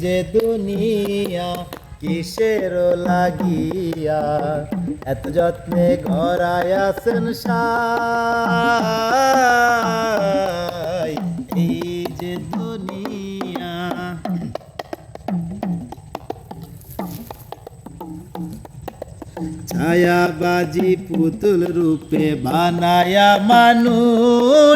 যে দুনিয়া কিসের লাগিয়া? এত যত্নে সাই। এই যে দুনিয়া। ছায়াবাজি পুতুল রূপে বানায়া মানুষ।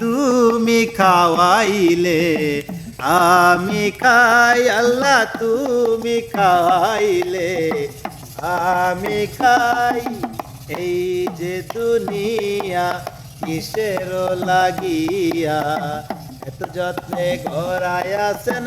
তুমি খাওয়াইলে, আমি খাই, আল্লাহ তুমি খাওয়াইলে, আমি খাই। এই যে দুনিয়া কিসের লাগিয়া, এত যত্নে ঘরায় আসেন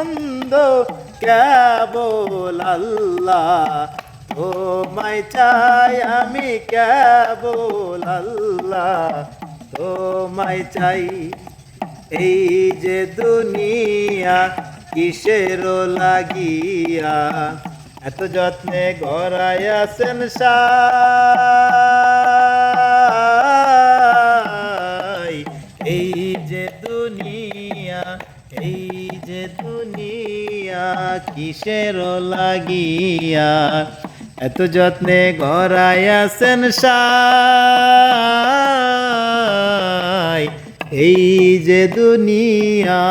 আনন্দ, কেবল আল্লাহ। ও মাই চাই আমি কেবল আল্লাহ। ও মাই চাই এই যে দুনিয়া কিসের লাগিয়া। এত যত্নে গড়াই সাই। এই যে দুনিয়া, এই যে দুনিয়া কিসের লাগিয়া? এত যত্নে গড়াই আসেন সাই এই যে দুনিয়া।